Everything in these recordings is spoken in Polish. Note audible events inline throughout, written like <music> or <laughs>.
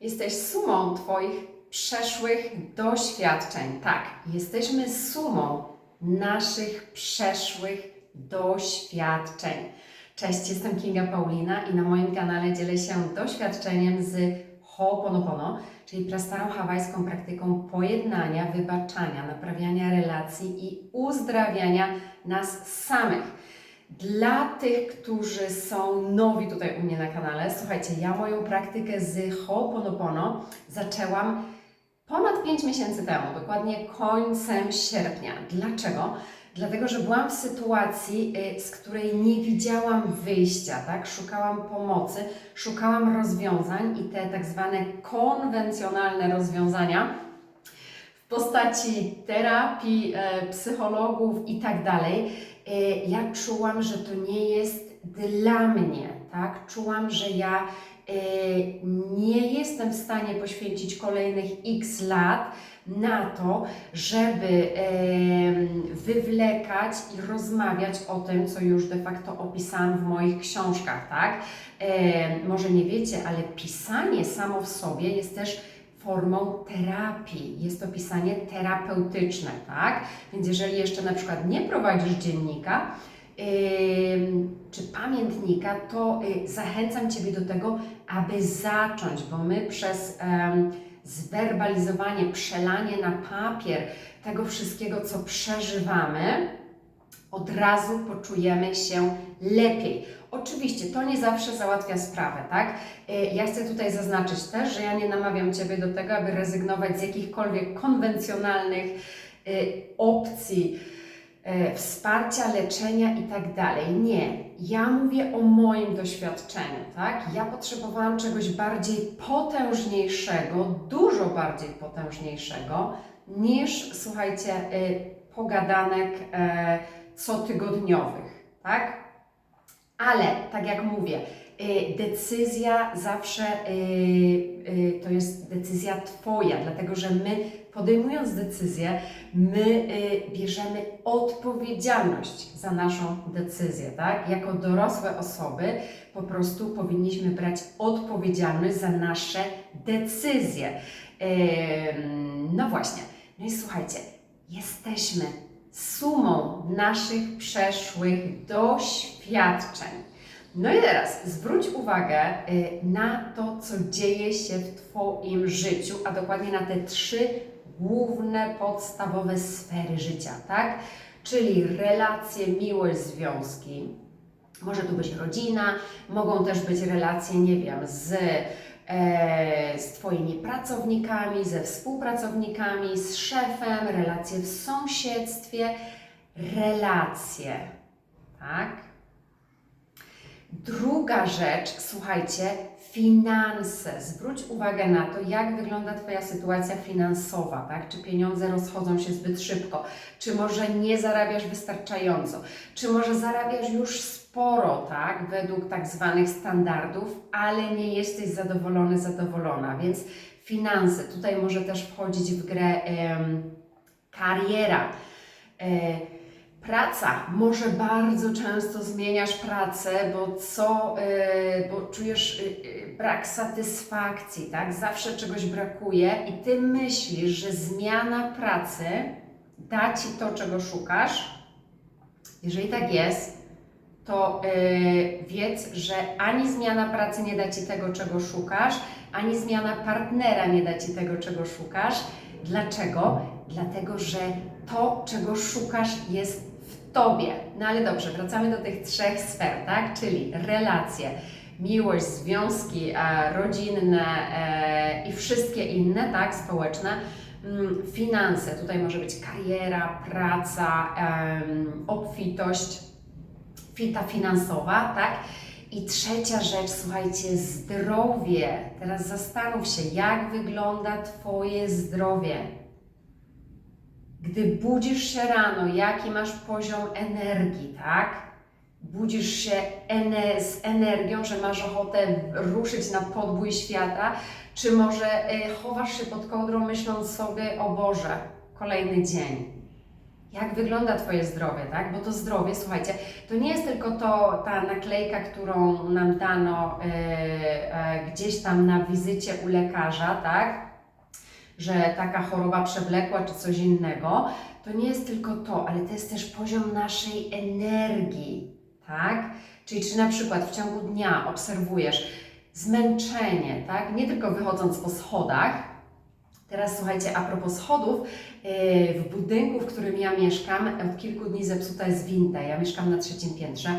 Jesteś sumą Twoich przeszłych doświadczeń. Tak, jesteśmy sumą naszych przeszłych doświadczeń. Cześć, jestem Kinga Paulina i na moim kanale dzielę się doświadczeniem z Ho'oponopono, czyli prastarą hawajską praktyką pojednania, wybaczania, naprawiania relacji i uzdrawiania nas samych. Dla tych, którzy są nowi tutaj u mnie na kanale, słuchajcie, ja moją praktykę z Ho'oponopono zaczęłam ponad 5 miesięcy temu, dokładnie końcem sierpnia. Dlaczego? Dlatego, że byłam w sytuacji, y, z której nie widziałam wyjścia, tak? Szukałam pomocy, szukałam rozwiązań i te tak zwane konwencjonalne rozwiązania w postaci terapii, e, psychologów i tak dalej, ja czułam, że to nie jest dla mnie, tak? Czułam, że ja e, nie jestem w stanie poświęcić kolejnych x lat na to, żeby wywlekać i rozmawiać o tym, co już de facto opisałam w moich książkach, tak? Em, może nie wiecie, ale pisanie samo w sobie jest też formą terapii. Jest to pisanie terapeutyczne, tak? Więc jeżeli jeszcze na przykład nie prowadzisz dziennika, czy pamiętnika, to y, zachęcam Ciebie do tego, aby zacząć, bo my przez zwerbalizowanie, przelanie na papier tego wszystkiego, co przeżywamy, od razu poczujemy się lepiej. Oczywiście to nie zawsze załatwia sprawę, tak? Y, Ja chcę tutaj zaznaczyć też, że ja nie namawiam Ciebie do tego, aby rezygnować z jakichkolwiek konwencjonalnych y, opcji y, wsparcia, leczenia i tak dalej. Nie. Ja mówię o moim doświadczeniu, tak? Ja potrzebowałam czegoś bardziej potężniejszego, dużo bardziej potężniejszego niż, słuchajcie, pogadanek e, cotygodniowych, tak? Ale, tak jak mówię, y, decyzja zawsze y, y, to jest decyzja Twoja, dlatego że my podejmując decyzję, my bierzemy odpowiedzialność za naszą decyzję, tak? Jako dorosłe osoby po prostu powinniśmy brać odpowiedzialność za nasze decyzje. No właśnie, no i słuchajcie, jesteśmy sumą naszych przeszłych doświadczeń. No i teraz zwróć uwagę y, na to, co dzieje się w Twoim życiu, a dokładnie na te trzy główne, podstawowe sfery życia, tak? Czyli relacje, miłość, związki. Może tu być rodzina, mogą też być relacje, nie wiem, z, z Twoimi pracownikami, ze współpracownikami, z szefem, relacje w sąsiedztwie, relacje, tak? Druga rzecz, słuchajcie, finanse. Zwróć uwagę na to, jak wygląda Twoja sytuacja finansowa, tak? Czy pieniądze rozchodzą się zbyt szybko, czy może nie zarabiasz wystarczająco, czy może zarabiasz już sporo, tak? Według tak zwanych standardów, ale nie jesteś zadowolony, zadowolona, więc finanse. Tutaj może też wchodzić w grę kariera. E, Praca. Może bardzo często zmieniasz pracę, bo co, yy, bo czujesz yy, yy, brak satysfakcji, tak? Zawsze czegoś brakuje i ty myślisz, że zmiana pracy da ci to, czego szukasz. Jeżeli tak jest, to yy, wiedz, że ani zmiana pracy nie da ci tego, czego szukasz, ani zmiana partnera nie da ci tego, czego szukasz. Dlaczego? Dlatego, że to, czego szukasz, jest w tobie. No ale dobrze, wracamy do tych trzech sfer, tak? Czyli relacje, miłość, związki e, rodzinne e, i wszystkie inne, tak? Społeczne. Mm, Finanse, tutaj może być kariera, praca, obfitość, fita finansowa, tak? I trzecia rzecz, słuchajcie, zdrowie. Teraz zastanów się, jak wygląda Twoje zdrowie. Gdy budzisz się rano, jaki masz poziom energii, tak? Budzisz się z energią, że masz ochotę ruszyć na podbój świata, czy może y, chowasz się pod kołdrą myśląc sobie, o Boże, kolejny dzień. Jak wygląda Twoje zdrowie, tak? Bo to zdrowie, słuchajcie, to nie jest tylko to, ta naklejka, którą nam dano e, e, gdzieś tam na wizycie u lekarza, tak? Że taka choroba przewlekła czy coś innego. To nie jest tylko to, ale to jest też poziom naszej energii, tak? Czyli czy na przykład w ciągu dnia obserwujesz zmęczenie, tak? Nie tylko wychodząc po schodach. Teraz słuchajcie, a propos schodów, yy, w budynku, w którym ja mieszkam, od kilku dni zepsuta jest winda. Ja mieszkam na trzecim piętrze.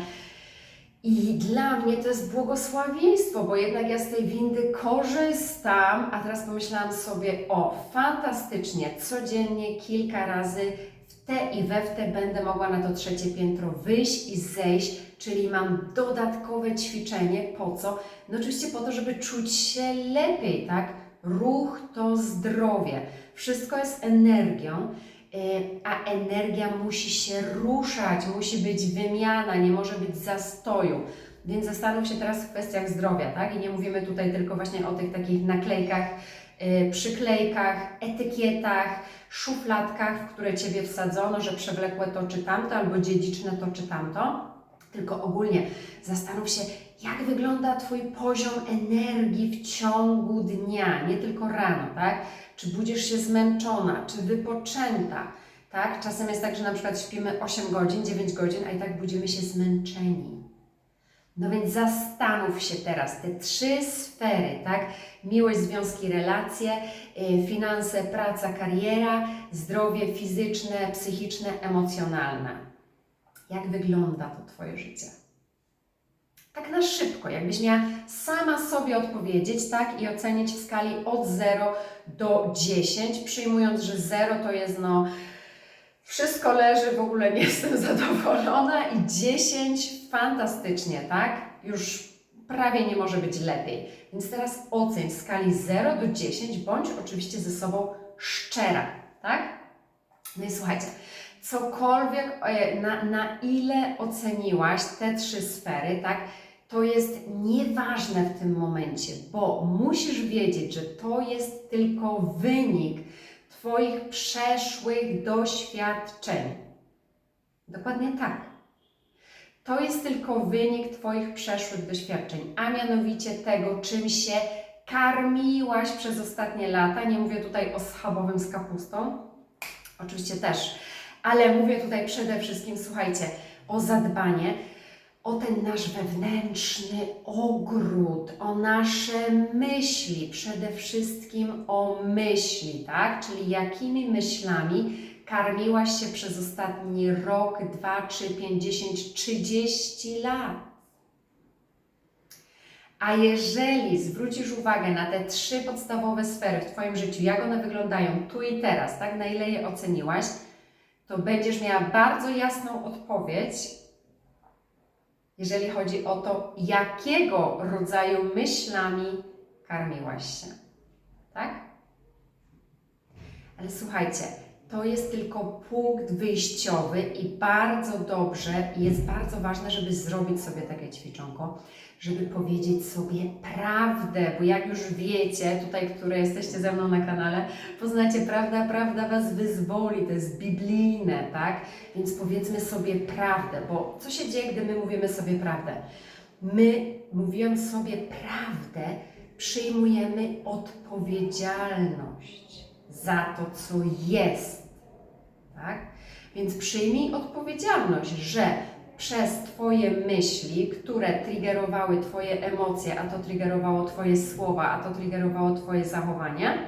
I dla mnie to jest błogosławieństwo, bo jednak ja z tej windy korzystam, a teraz pomyślałam sobie, o, fantastycznie, codziennie kilka razy w te i we w te będę mogła na to trzecie piętro wyjść i zejść, czyli mam dodatkowe ćwiczenie. Po co? No oczywiście po to, żeby czuć się lepiej, tak? Ruch to zdrowie. Wszystko jest energią, yy, a energia musi się ruszać, musi być wymiana, nie może być zastoju. Więc zastanów się teraz w kwestiach zdrowia, tak? I nie mówimy tutaj tylko właśnie o tych takich naklejkach, yy, przyklejkach, etykietach, szufladkach, w które Ciebie wsadzono, że przewlekłe to czy tamto, albo dziedziczne to czy tamto. Tylko ogólnie zastanów się, jak wygląda Twój poziom energii w ciągu dnia, nie tylko rano, tak? Czy budzisz się zmęczona, czy wypoczęta, tak? Czasem jest tak, że na przykład śpimy 8 godzin, 9 godzin, a i tak budzimy się zmęczeni. No więc zastanów się teraz, te trzy sfery, tak? Miłość, związki, relacje, yy, finanse, praca, kariera, zdrowie fizyczne, psychiczne, emocjonalne. Jak wygląda to Twoje życie? Tak na szybko, jakbyś miała sama sobie odpowiedzieć, tak? I ocenić w skali od 0 do 10, przyjmując, że 0 to jest no wszystko leży, w ogóle nie <laughs> jestem zadowolona i 10 fantastycznie, tak? Już prawie nie może być lepiej. Więc teraz oceń w skali 0 do 10, bądź oczywiście ze sobą szczera, tak? No i słuchajcie, cokolwiek, e, na, na ile oceniłaś te trzy sfery, tak? To jest nieważne w tym momencie, bo musisz wiedzieć, że to jest tylko wynik Twoich przeszłych doświadczeń. Dokładnie tak. To jest tylko wynik Twoich przeszłych doświadczeń, a mianowicie tego, czym się karmiłaś przez ostatnie lata. Nie mówię tutaj o schabowym z kapustą, oczywiście też, ale mówię tutaj przede wszystkim, słuchajcie, o zadbanie o ten nasz wewnętrzny ogród, o nasze myśli, przede wszystkim o myśli, tak? Czyli jakimi myślami karmiłaś się przez ostatni rok, dwa, trzy, pięć, dziesięć, trzydzieści lat. A jeżeli zwrócisz uwagę na te trzy podstawowe sfery w Twoim życiu, jak one wyglądają tu i teraz, tak, na ile je oceniłaś, to będziesz miała bardzo jasną odpowiedź, jeżeli chodzi o to, jakiego rodzaju myślami karmiłaś się. Tak? Ale słuchajcie, to jest tylko punkt wyjściowy i bardzo dobrze, jest bardzo ważne, żeby zrobić sobie takie ćwiczonko, żeby powiedzieć sobie prawdę, bo jak już wiecie, tutaj, które jesteście ze mną na kanale, poznacie prawda, prawda Was wyzwoli, to jest biblijne, tak? Więc powiedzmy sobie prawdę, bo co się dzieje, gdy my mówimy sobie prawdę? My, mówiąc sobie prawdę, przyjmujemy odpowiedzialność za to, co jest, tak? Więc przyjmij odpowiedzialność, że przez Twoje myśli, które triggerowały Twoje emocje, a to triggerowało Twoje słowa, a to triggerowało Twoje zachowania,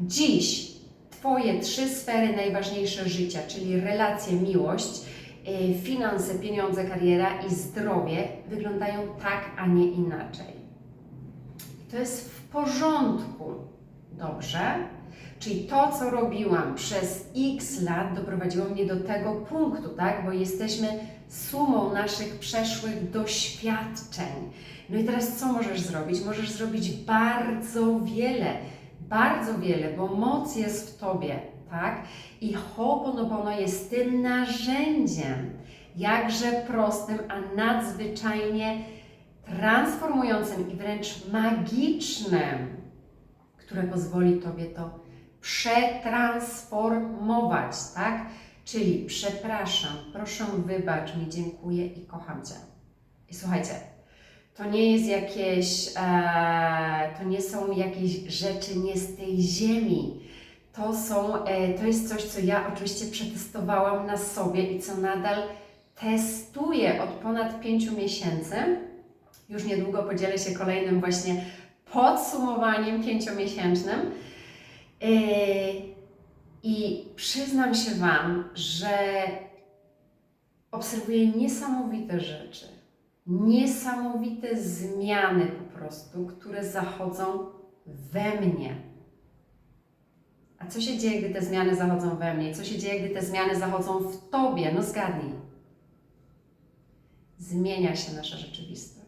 dziś Twoje trzy sfery najważniejsze życia, czyli relacje, miłość, yy, finanse, pieniądze, kariera i zdrowie, wyglądają tak, a nie inaczej. To jest w porządku. Dobrze? Czyli to, co robiłam przez x lat, doprowadziło mnie do tego punktu, tak? Bo jesteśmy sumą naszych przeszłych doświadczeń. No i teraz co możesz zrobić? Możesz zrobić bardzo wiele, bardzo wiele, bo moc jest w tobie, tak? I Ho'oponopono jest tym narzędziem, jakże prostym, a nadzwyczajnie transformującym i wręcz magicznym, które pozwoli Tobie to przetransformować, tak? Czyli przepraszam, proszę wybacz mi, dziękuję i kocham Cię. I słuchajcie, to nie jest jakieś, e, to nie są jakieś rzeczy nie z tej ziemi. To są, e, to jest coś, co ja oczywiście przetestowałam na sobie i co nadal testuję od ponad pięciu miesięcy. Już niedługo podzielę się kolejnym właśnie podsumowaniem pięciomiesięcznym. E, I przyznam się Wam, że obserwuję niesamowite rzeczy, niesamowite zmiany po prostu, które zachodzą we mnie. A co się dzieje, gdy te zmiany zachodzą we mnie? Co się dzieje, gdy te zmiany zachodzą w Tobie? No zgadnij. Zmienia się nasza rzeczywistość.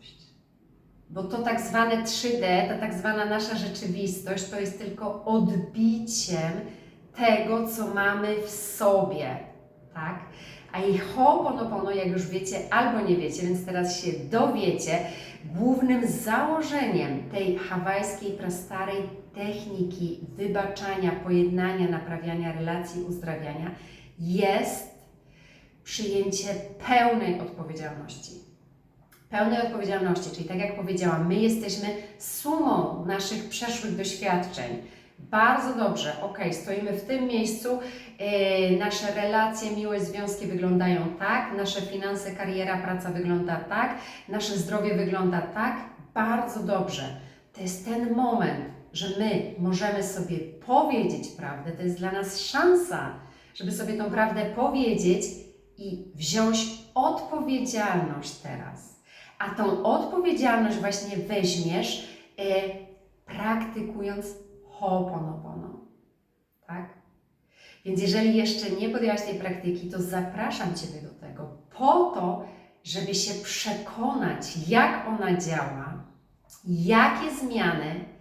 Bo to tak zwane 3D, ta tak zwana nasza rzeczywistość, to jest tylko odbiciem tego, co mamy w sobie, tak? A i Ho'oponopono, jak już wiecie albo nie wiecie, więc teraz się dowiecie, głównym założeniem tej hawajskiej, prastarej techniki wybaczania, pojednania, naprawiania relacji, uzdrawiania jest przyjęcie pełnej odpowiedzialności. Pełnej odpowiedzialności, czyli tak jak powiedziałam, my jesteśmy sumą naszych przeszłych doświadczeń. Bardzo dobrze, ok, stoimy w tym miejscu, yy, nasze relacje, miłe związki wyglądają tak, nasze finanse, kariera, praca wygląda tak, nasze zdrowie wygląda tak, bardzo dobrze. To jest ten moment, że my możemy sobie powiedzieć prawdę, to jest dla nas szansa, żeby sobie tą prawdę powiedzieć i wziąć odpowiedzialność teraz. A tą odpowiedzialność właśnie weźmiesz, yy, praktykując Ho'oponopono. Tak? Więc jeżeli jeszcze nie podjęłaś tej praktyki, to zapraszam Ciebie do tego po to, żeby się przekonać, jak ona działa, jakie zmiany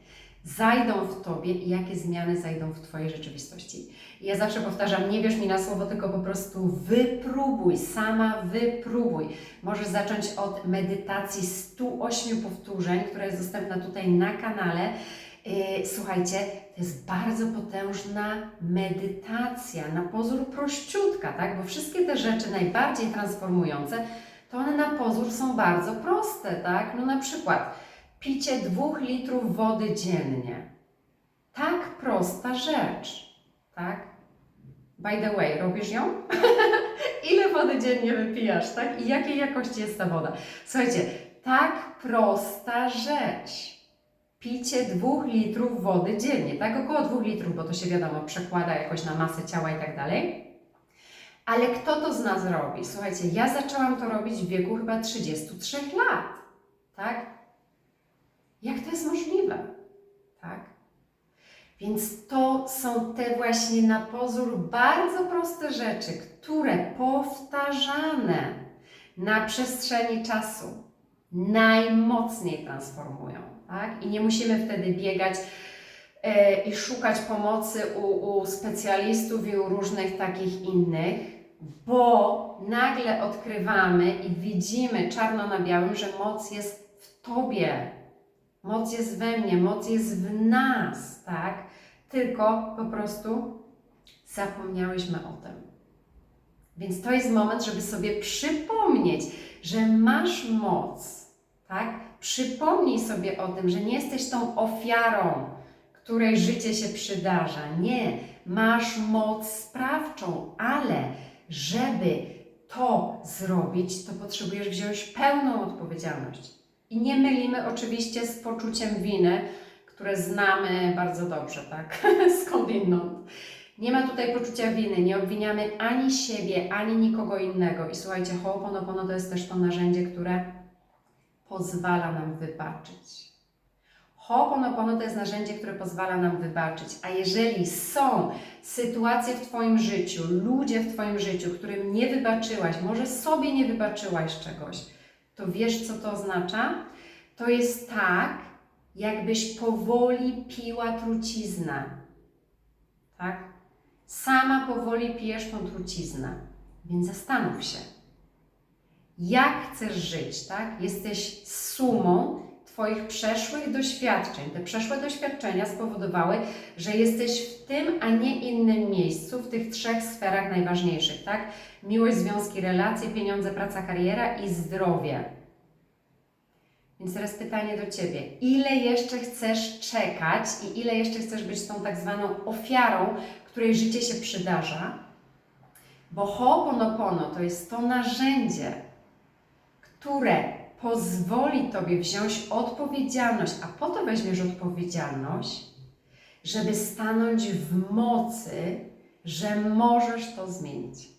zajdą w Tobie i jakie zmiany zajdą w Twojej rzeczywistości. I ja zawsze powtarzam, nie wierz mi na słowo, tylko po prostu wypróbuj, sama wypróbuj. Możesz zacząć od medytacji 108 powtórzeń, która jest dostępna tutaj na kanale. Yy, Słuchajcie, to jest bardzo potężna medytacja, na pozór prościutka, tak? Bo wszystkie te rzeczy najbardziej transformujące, to one na pozór są bardzo proste, tak? No na przykład picie dwóch litrów wody dziennie. Tak prosta rzecz, tak? By the way, robisz ją? <laughs> Ile wody dziennie wypijasz, tak? I jakiej jakości jest ta woda? Słuchajcie, tak prosta rzecz picie dwóch litrów wody dziennie, tak? Około dwóch litrów, bo to się wiadomo przekłada jakoś na masę ciała i tak dalej. Ale kto to z nas robi? Słuchajcie, ja zaczęłam to robić w wieku chyba 33 lat, tak? Jak to jest możliwe? Tak? Więc to są te właśnie na pozór bardzo proste rzeczy, które powtarzane na przestrzeni czasu najmocniej transformują. Tak? I nie musimy wtedy biegać e, i szukać pomocy u, u specjalistów i u różnych takich innych, bo nagle odkrywamy i widzimy czarno na białym, że moc jest w Tobie. Moc jest we mnie, moc jest w nas, tak? Tylko po prostu zapomniałyśmy o tym. Więc to jest moment, żeby sobie przypomnieć, że masz moc, tak? Przypomnij sobie o tym, że nie jesteś tą ofiarą, której życie się przydarza. Nie, masz moc sprawczą, ale żeby to zrobić, to potrzebujesz wziąć pełną odpowiedzialność. I nie mylimy oczywiście z poczuciem winy, które znamy bardzo dobrze, tak? <laughs> Skądinąd. Nie ma tutaj poczucia winy, nie obwiniamy ani siebie, ani nikogo innego. I słuchajcie, Ho'oponopono to jest też to narzędzie, które pozwala nam wybaczyć. Ho'oponopono to jest narzędzie, które pozwala nam wybaczyć. A jeżeli są sytuacje w Twoim życiu, ludzie w Twoim życiu, którym nie wybaczyłaś, może sobie nie wybaczyłaś czegoś, to wiesz, co to oznacza? To jest tak, jakbyś powoli piła truciznę. Tak? Sama powoli pijesz tą truciznę. Więc zastanów się, jak chcesz żyć, tak? Jesteś sumą Twoich przeszłych doświadczeń. Te przeszłe doświadczenia spowodowały, że jesteś w tym, a nie innym miejscu, w tych trzech sferach najważniejszych, tak? Miłość, związki, relacje, pieniądze, praca, kariera i zdrowie. Więc teraz pytanie do Ciebie. Ile jeszcze chcesz czekać i ile jeszcze chcesz być tą tak zwaną ofiarą, której życie się przydarza? Bo Ho'oponopono to jest to narzędzie, które pozwoli Tobie wziąć odpowiedzialność, a po to weźmiesz odpowiedzialność, żeby stanąć w mocy, że możesz to zmienić.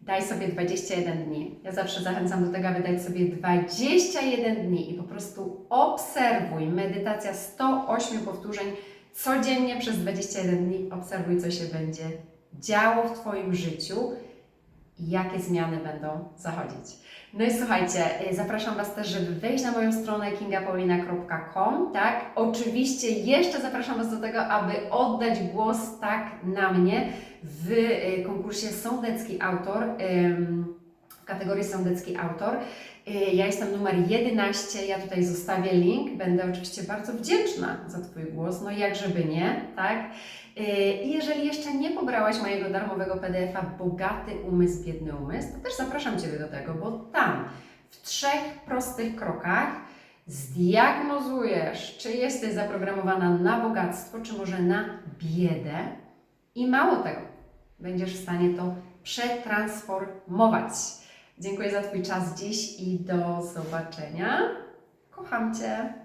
Daj sobie 21 dni. Ja zawsze zachęcam do tego, aby dać sobie 21 dni i po prostu obserwuj. Medytacja 108 powtórzeń codziennie przez 21 dni. Obserwuj, co się będzie działo w Twoim życiu jakie zmiany będą zachodzić. No i słuchajcie, y, zapraszam Was też, żeby wejść na moją stronę kingapaulina.com, tak? Oczywiście jeszcze zapraszam Was do tego, aby oddać głos tak na mnie w y, konkursie Sądecki Autor, w kategorii Sądecki Autor. Y, Ja jestem numer 11, ja tutaj zostawię link, będę oczywiście bardzo wdzięczna za Twój głos, no jak żeby nie, tak? Y, I jeżeli jeszcze nie pobrałaś mojego darmowego PDF-a Bogaty Umysł, Biedny Umysł, to też zapraszam Ciebie do tego, bo tam w trzech prostych krokach zdiagnozujesz, czy jesteś zaprogramowana na bogactwo, czy może na biedę i mało tego, będziesz w stanie to przetransformować. Dziękuję za Twój czas dziś i do zobaczenia. Kocham Cię.